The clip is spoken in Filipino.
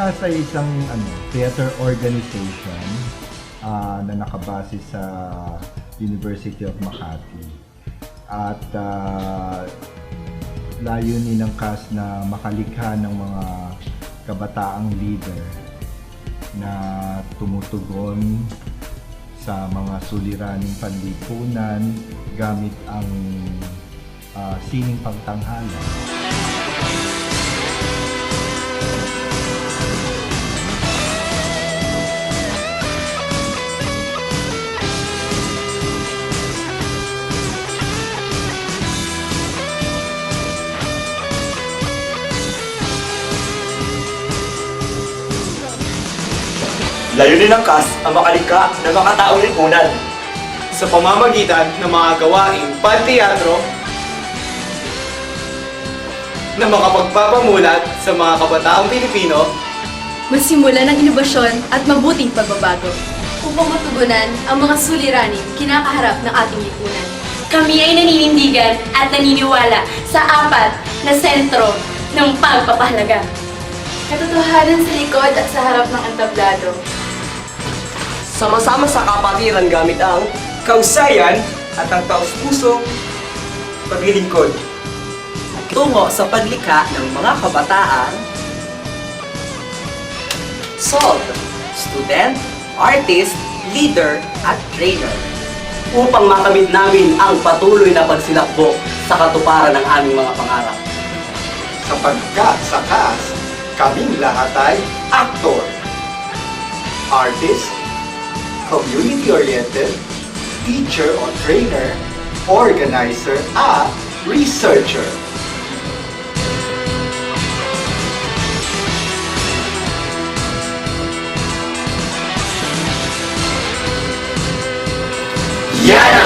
CAS ay isang ano, theater organization ah, na nakabase sa University of Makati. At ah, layunin ng CAS na makalikha ng mga kabataang leader na tumutugon sa mga suliraning panlipunan gamit ang ah, sining pagtanghala. Layunin ng CAS ang makalika ng mga taong lipunan. sa pamamagitan ng mga gawaing panteatro na makapagpapamulat sa mga kabataang Pilipino Masimula ng inobasyon at mabuting pagbabago upang matugunan ang mga suliraning kinakaharap ng ating lipunan. Kami ay naninindigan at naniniwala sa apat na sentro ng pagpapahalaga. Katotohanan sa likod at sa harap ng entablado. Sama-sama sa kapatiran gamit ang Kausayan at ang taus-pusong paglilingkod. tungo sa paglikha ng mga kabataang SOLD, Student, Artist, Leader, at Trainer. upang makamit namin ang patuloy na pagsilakbo sa katuparan ng aming mga pangarap. sapagkat sa CAS, kaming lahat ay actor, artist, community-oriented, teacher or trainer, organizer, at researcher. Yan